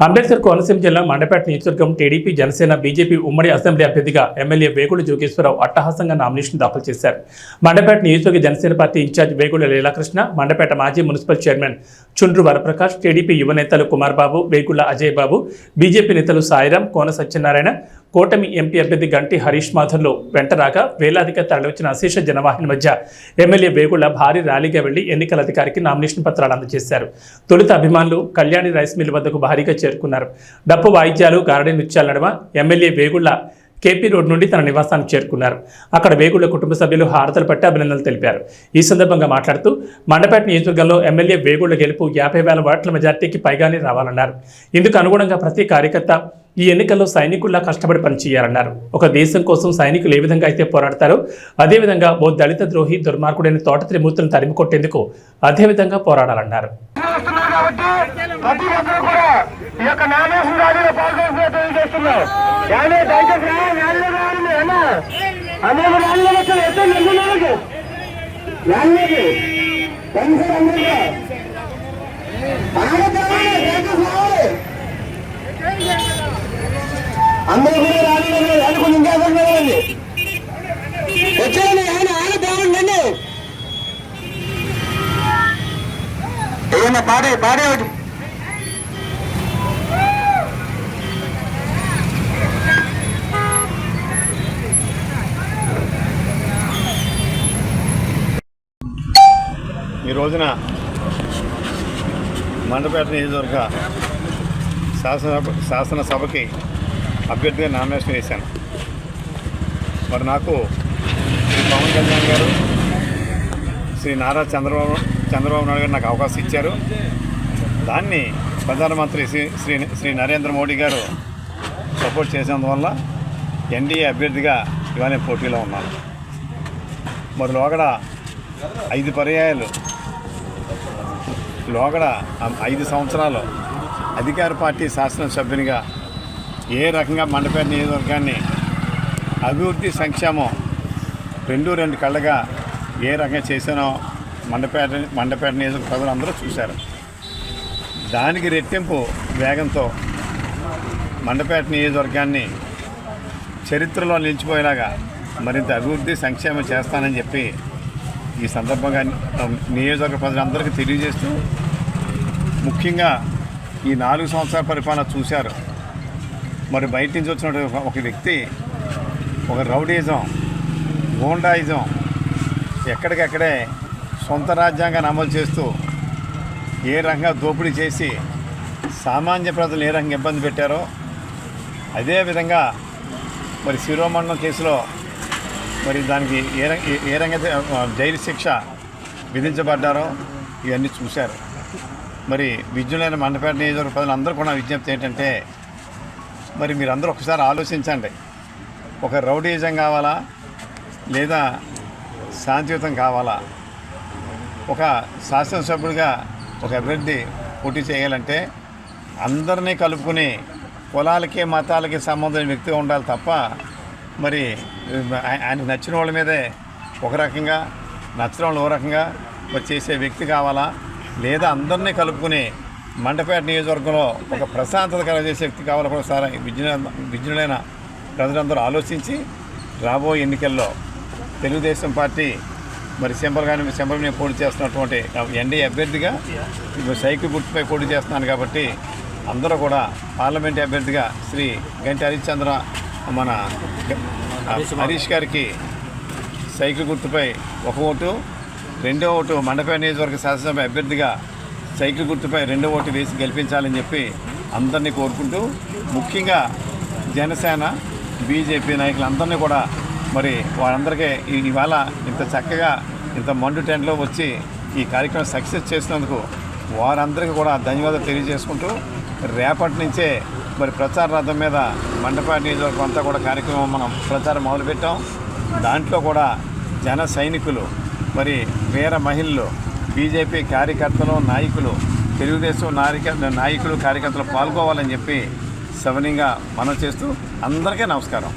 అంబేద్కర్ కోనసీమ జిల్లా మండపేట నియోజకవర్గం TDP Janasena BJP ఉమ్మడి అసెంబ్లీ అభ్యర్థిగా ఎమ్మెల్యే వేగుల జోగేశ్వరరావు అట్టహాసంగా నామినేషన్ దాఖలు చేశారు. మండపేట నియోజకవర్గ జనసేన పార్టీ ఇన్ఛార్జ్ వేగుల లీలాకృష్ణ మండపేట మాజీ municipal chairman Chundru Varaprakash TDP యువ నేతలు కుమార్ బాబు వేగుల అజయ్ బాబు బీజేపీ నేతలు సాయిరాం కోన సత్యనారాయణ కూటమి ఎంపీ అభ్యర్థి గంటి హరీష్ మాధవ్లు వెంటరాగా వేలాదిగా తరలివచ్చిన అశేష జనవాహిని మధ్య ఎమ్మెల్యే వేగుళ్ళ భారీ ర్యాలీగా వెళ్ళి ఎన్నికల అధికారికి నామినేషన్ పత్రాలు అందజేశారు. తొలుత అభిమానులు కళ్యాణి రైస్ మిల్ వద్దకు భారీగా చేరుకున్నారు. డప్పు వాయిద్యాలు గారడీ నృత్యాల నడుమ ఎమ్మెల్యే వేగుళ్ళ కేపీ రోడ్ నుండి తన నివాసానికి చేరుకున్నారు. అక్కడ వేగుళ్ళ కుటుంబ సభ్యులు హారతలు పట్టి అభినందనలు తెలిపారు. ఈ సందర్భంగా మాట్లాడుతూ మండపేట నియోజకవర్గంలో ఎమ్మెల్యే వేగుళ్ళ గెలుపు యాభై వేల ఓట్ల మెజార్టీకి పైగానే రావాలన్నారు. ఇందుకు అనుగుణంగా ప్రతి కార్యకర్త ఈ ఎన్నికల్లో సైనికుల్లా కష్టపడి పనిచేయాలన్నారు. ఒక దేశం కోసం సైనికులు ఏ విధంగా అయితే పోరాడతారో అదేవిధంగా ఓ దళిత ద్రోహి దుర్మార్గుడైన తోట త్రిమూర్తులను తరిమి కొట్టేందుకు అదేవిధంగా పోరాడాలన్నారు. ఈ యొక్క నామినేషన్ ర్యాలీలో పాల్గొనాల్సిన తెలియజేస్తున్నాం. కానీ దయచేసి రా, ర్యాలీలో రావాలండి అన్న అందరూ ర్యాలీలో వచ్చారు ఎత్తండి ఎమ్మెల్యేలకు ర్యాలీలోకి కనీసం అందరికీ అందరూ కూడా ర్యాలీలో ర్యాలీ కొంచెం ఇంకా వెళ్ళండి వచ్చేయండి ఆయన ఆయన బాగుండండి ఏమన్నా పాడే పాడే ఒకటి ఈ రోజున మండపేట నియోజకవర్గ శాసన శాసనసభకి అభ్యర్థిగా నామినేషన్ వేశాను. మరి నాకు శ్రీ పవన్ కళ్యాణ్ గారు శ్రీ నారా చంద్రబాబు చంద్రబాబు నాయుడు గారు నాకు అవకాశం ఇచ్చారు. దాన్ని ప్రధానమంత్రి శ్రీ శ్రీ శ్రీ నరేంద్ర మోడీ గారు సపోర్ట్ చేసినందువల్ల ఎన్డీఏ అభ్యర్థిగా ఇవాళ పోటీలో ఉన్నాను. మరి లోగడ ఐదు పర్యాయాలు లోగడ ఐదు సంవత్సరాలు అధికార పార్టీ శాసనసభ్యునిగా ఏ రకంగా మండపేట నియోజకవర్గాన్ని అభివృద్ధి సంక్షేమం రెండు రెండు కళ్ళగా ఏ రకంగా చేశానో మండపేట మండపేట నియోజక ప్రజలందరూ చూశారు. దానికి రెట్టింపు వేగంతో మండపేట నియోజకవర్గాన్ని చరిత్రలో నిలిచిపోయేలాగా మరింత అభివృద్ధి సంక్షేమం చేస్తానని చెప్పి ఈ సందర్భంగా నియోజకవర్గ ప్రజలందరికీ తెలియజేస్తూ ముఖ్యంగా ఈ నాలుగు సంవత్సరాల పరిపాలన చూశారు. మరి బయట నుంచి వచ్చిన ఒక- వ్యక్తి ఒక రౌడీజం గోండాయిజం ఎక్కడికక్కడే సొంత రాజ్యాంగాన్ని అమలు చేస్తూ ఏ రకంగా దోపిడీ చేసి సామాన్య ప్రజలు ఏ రకంగా ఇబ్బంది పెట్టారో అదేవిధంగా మరి శిరోమండలం కేసులో మరి దానికి ఏ రంగ ఏ- ఏ జైలు శిక్ష విధించబడ్డారో ఇవన్నీ చూశారు. మరి విద్యులైన మండపేట నియోజకవర్గ ప్రజలందరూ కూడా విజ్ఞప్తి ఏంటంటే మరి మీరందరూ ఒకసారి ఆలోచించండి. ఒక రౌడీజం కావాలా? లేదా శాంతియుతం కావాలా? ఒక శాసనసభ్యుడిగా ఒక అభివృద్ధి పోటీ చేయాలంటే అందరినీ కలుపుకుని కులాలకి మతాలకి సంబంధించిన వ్యక్తిగా ఉండాలి తప్ప మరి ఆయనకు నచ్చిన వాళ్ళ మీదే ఒక రకంగా నచ్చిన వాళ్ళు ఓ రకంగా మరి చేసే వ్యక్తి కావాలా? లేదా అందరినీ కలుపుకుని మండపేట నియోజకవర్గంలో ఒక ప్రశాంతత కలగజేసే వ్యక్తి కావాలా కూడా సార్ విజ్ఞులైన ప్రజలందరూ ఆలోచించి రాబోయే ఎన్నికల్లో తెలుగుదేశం పార్టీ మరి సింబల్ కానీ సింబల్ మీద పోటీ చేస్తున్నటువంటి ఎన్డీఏ అభ్యర్థిగా సైకిల్ గుర్తుపై పోటీ చేస్తున్నాను కాబట్టి అందరూ కూడా పార్లమెంట్ అభ్యర్థిగా శ్రీ గంటి హరిశ్చంద్ర మన హరీష్ గారికి సైకిల్ గుర్తుపై ఒక ఓటు రెండో ఓటు మండపేట నియోజకవర్గ శాసనసభ అభ్యర్థిగా సైకిల్ గుర్తుపై రెండో ఓటు వేసి గెలిపించాలని చెప్పి అందరినీ కోరుకుంటూ ముఖ్యంగా జనసేన బీజేపీ నాయకులందరినీ కూడా మరి వారందరికీ ఈ- ఇవాళ ఇంత చక్కగా ఇంత మండు టెంట్లో వచ్చి ఈ కార్యక్రమం సక్సెస్ చేసినందుకు వారందరికీ కూడా ధన్యవాదాలు తెలియజేసుకుంటూ రేపటి నుంచే మరి ప్రచార రథం మీద మండపేట నియోజకవర్గం అంతా కూడా కార్యక్రమం మనం ప్రచారం మొదలుపెట్టాం. దాంట్లో కూడా జన సైనికులు మరి వీర మహిళలు బీజేపీ కార్యకర్తలు నాయకులు తెలుగుదేశం నాయక నాయకులు కార్యకర్తలు పాల్గొవాలని చెప్పి సవనీయంగా మనం చేస్తూ అందరికీ నమస్కారం.